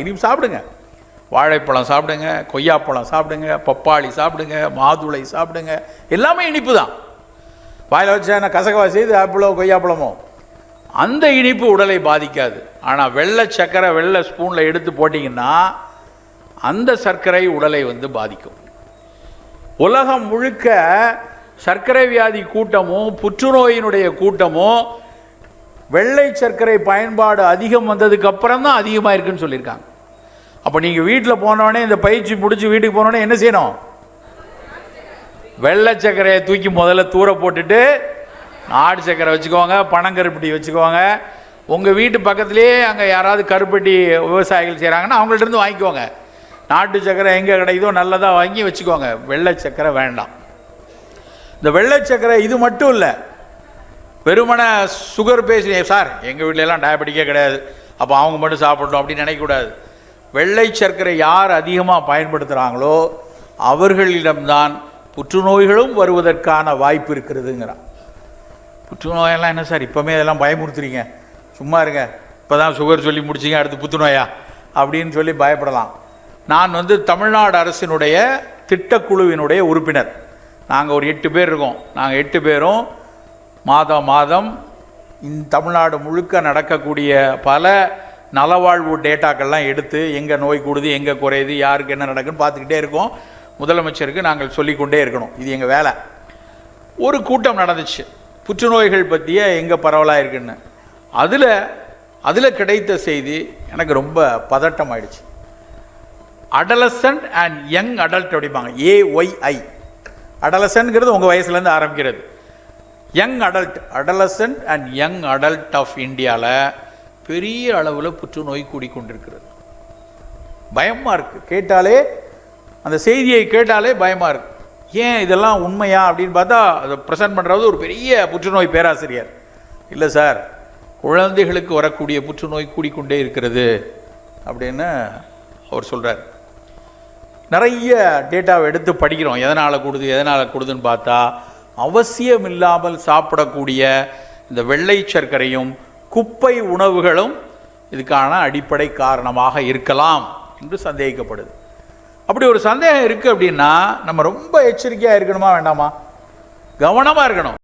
இனிப்பு சாப்பிடுங்க. வாழைப்பழம் சாப்பிடுங்க கொய்யாப்பழம் சாப்பிடுங்க பப்பாளி சாப்பிடுங்க மாதுளை சாப்பிடுங்க. எல்லாமே இனிப்பு தான் வாயில் வச்சா என்ன கசகவா செய்து ஆப்பிளோ கொய்யாப்பழமோ? அந்த இனிப்பு உடலை பாதிக்காது. ஆனால் வெள்ளை சர்க்கரை வெள்ளை ஸ்பூனில் எடுத்து போட்டிங்கன்னா அந்த சர்க்கரை உடலை வந்து பாதிக்கும். உலகம் முழுக்க சர்க்கரை வியாதி கூட்டமும் புற்றுநோயினுடைய கூட்டமும் வெள்ளை சர்க்கரை பயன்பாடு அதிகம் வந்ததுக்கு அப்புறம் தான் அதிகமாக இருக்குன்னு சொல்லியிருக்காங்க. அப்போ நீங்கள் வீட்டில் போனோடனே இந்த பயிற்சி முடிச்சு வீட்டுக்கு போனோடனே என்ன செய்யணும்? வெள்ளை சர்க்கரையை தூக்கி முதல்ல தூர போட்டுட்டு நாடு சர்க்கரை வச்சுக்கோங்க பனங்கருப்பட்டி வச்சுக்கோங்க. உங்கள் வீட்டு பக்கத்துலேயே அங்கே யாராவது கருப்பட்டி விவசாயிகள் செய்கிறாங்கன்னா அவங்கள்ட்ட இருந்து வாங்கிக்கோங்க. நாட்டு சர்க்கரை எங்கே கிடைக்குதோ நல்லதாக வாங்கி வச்சுக்கோங்க. வெள்ளை சர்க்கரை வேண்டாம். இந்த வெள்ளை சர்க்கரை இது மட்டும் இல்லை வெறுமனை சுகர் பேசி சார் எங்கள் வீட்டிலலாம் டயபெட்டிக்கே கிடையாது. அப்போ அவங்க மட்டும் சாப்பிடணும் அப்படின்னு நினைக்கக்கூடாது. வெள்ளை சர்க்கரை யார் அதிகமாக பயன்படுத்துகிறாங்களோ அவர்களிடம்தான் புற்றுநோய்களும் வருவதற்கான வாய்ப்பு இருக்கிறதுங்கிறான். புற்றுநோயெல்லாம் என்ன சார் இப்போமே இதெல்லாம் பயமுறுத்துறீங்க. சும்மா இருங்க. இப்போ தான் சுகர் சொல்லி முடிச்சிங்க அடுத்து புற்றுநோயா அப்படின்னு சொல்லி பயப்படலாம். நான் வந்து தமிழ்நாடு அரசினுடைய திட்டக்குழுவினுடைய உறுப்பினர். நாங்கள் ஒரு எட்டு பேர் இருக்கோம். நாங்கள் எட்டு பேரும் மாதம் மாதம் இந்த தமிழ்நாடு முழுக்க நடக்கக்கூடிய பல நலவாழ்வு டேட்டாக்கள்லாம் எடுத்து எங்கே நோய் கூடுது எங்கே குறையுது யாருக்கு என்ன நடக்குன்னு பார்த்துக்கிட்டே இருக்கோம். முதலமைச்சருக்கு நாங்கள் சொல்லிக்கொண்டே இருக்கணும். இது எங்கள் வேலை. ஒரு கூட்டம் நடந்துச்சு. புற்றுநோய்கள் பற்றிய எங்கே பரவலாக இருக்குன்னு. அதில் அதில் கிடைத்த செய்தி எனக்கு ரொம்ப பதட்டம் ஆயிடுச்சு அடலசன்ட் அண்ட் யங் அடல்ட் அப்படிம்பாங்க ஏஒய்ஐ அடலசன்ட்ங்கிறது உங்கள் வயசுலேருந்து ஆரம்பிக்கிறது. Young adult adolescent and young adult of இந்தியாவில் பெரிய அளவில் புற்றுநோய் கூடிக்கொண்டிருக்கிறது. பயமாக இருக்குது கேட்டாலே அந்த செய்தியை கேட்டாலே பயமாக இருக்குது ஏன் இதெல்லாம் உண்மையா அப்படின்னு பார்த்தா அதை ப்ரெசென்ட் பண்ணுறது ஒரு பெரிய புற்றுநோய் பேராசிரியர். இல்லை சார் குழந்தைகளுக்கு வரக்கூடிய புற்றுநோய் கூடிக்கொண்டே இருக்கிறது அப்படின்னு அவர் சொல்கிறார் நிறைய டேட்டாவை எடுத்து படிக்கிறோம். எதனால் கூடுது எதனால் கூடுதுன்னு பார்த்தா அவசியம் இல்லாமல் சாப்பிடக்கூடிய இந்த வெள்ளை சர்க்கரையும் குப்பை உணவுகளும் இதுக்கான அடிப்படை காரணமாக இருக்கலாம் என்று சந்தேகிக்கப்படுது அப்படி ஒரு சந்தேகம் இருக்குது அப்படின்னா நம்ம ரொம்ப எச்சரிக்கையாக இருக்கணுமா வேண்டாமா? கவனமாக இருக்கணும்.